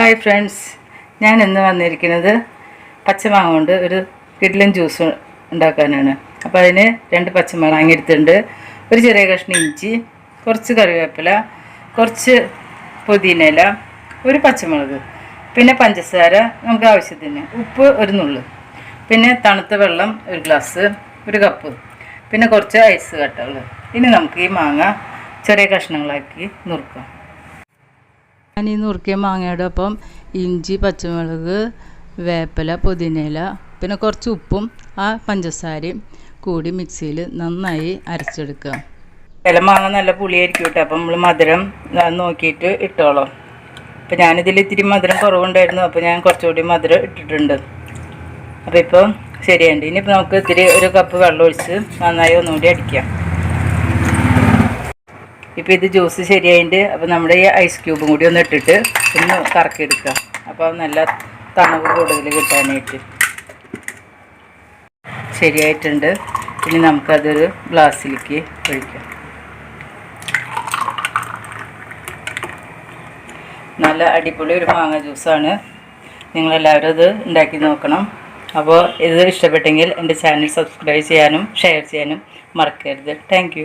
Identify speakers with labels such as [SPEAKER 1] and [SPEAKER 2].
[SPEAKER 1] Hi friends ഞാൻ ഇന്ന് വന്നിരിക്കുന്നത് പച്ചമാങ്ങ കൊണ്ട് ഒരു കിഡ്ലൻ ജ്യൂസ് ഉണ്ടാക്കാനാണ്. അപ്പോൾ അതിന് രണ്ട് പച്ചമാങ്ങ വാങ്ങിയെടുത്തിട്ടുണ്ട് ഒരു ചെറിയ കഷ്ണം ഇഞ്ചി കുറച്ച് കറിവേപ്പില കുറച്ച് പുതിനയില ഒരു പച്ചമുളക് പിന്നെ പഞ്ചസാര നമുക്ക് ആവശ്യത്തിന് ഉപ്പ് ഒരു നുള്ളു പിന്നെ തണുത്ത വെള്ളം ഒരു ഗ്ലാസ് ഒരു കപ്പ് പിന്നെ കുറച്ച് ഐസ് കട്ടകൾ ഇനി നമുക്ക് ഈ മാങ്ങ ചെറിയ കഷ്ണങ്ങളാക്കി നുറുക്കാം. ഞാൻ ഈ നുറുക്കിയ മാങ്ങയുടെ ഒപ്പം ഇഞ്ചി പച്ചമുളക് വേപ്പില പുതിനയില പിന്നെ കുറച്ച് ഉപ്പും ആ പഞ്ചസാരയും കൂടി മിക്സിയിൽ നന്നായി അരച്ചെടുക്കുക. ഇല മാങ്ങ നല്ല പുളിയായിരിക്കും കേട്ടോ. അപ്പം നമ്മൾ മധുരം നോക്കിയിട്ട് ഇട്ടോളാം. അപ്പം ഞാനിതിൽ ഇത്തിരി മധുരം കുറവുണ്ടായിരുന്നു. അപ്പോൾ ഞാൻ കുറച്ചുകൂടി മധുരം ഇട്ടിട്ടുണ്ട്. അപ്പോൾ ഇപ്പോൾ ശരിയുണ്ട് ഇനിയിപ്പോൾ നമുക്ക് ഇത്തിരി ഒരു കപ്പ് വെള്ളം ഒഴിച്ച് നന്നായി ഒന്നുകൂടി അടിക്കാം. ഇപ്പോൾ ഇത് ജ്യൂസ് ശരിയായിട്ട് അപ്പോൾ നമ്മുടെ ഈ ഐസ് ക്യൂബും കൂടി ഒന്ന് ഇട്ടിട്ട് ഒന്ന് കറക്കിയെടുക്കുക അപ്പോൾ നല്ല തണുപ്പ് കൂടുതൽ കിട്ടാനായിട്ട്. ശരിയായിട്ടുണ്ട്. ഇനി നമുക്കതൊരു ഗ്ലാസ്സിലേക്ക് ഒഴിക്കാം. നല്ല അടിപൊളി ഒരു മാങ്ങ ജ്യൂസാണ്. നിങ്ങളെല്ലാവരും ഇത് ഉണ്ടാക്കി നോക്കണം. അപ്പോൾ ഇത് ഇഷ്ടപ്പെട്ടെങ്കിൽ എന്റെ ചാനൽ സബ്സ്ക്രൈബ് ചെയ്യാനും ഷെയർ ചെയ്യാനും മറക്കരുത്. താങ്ക്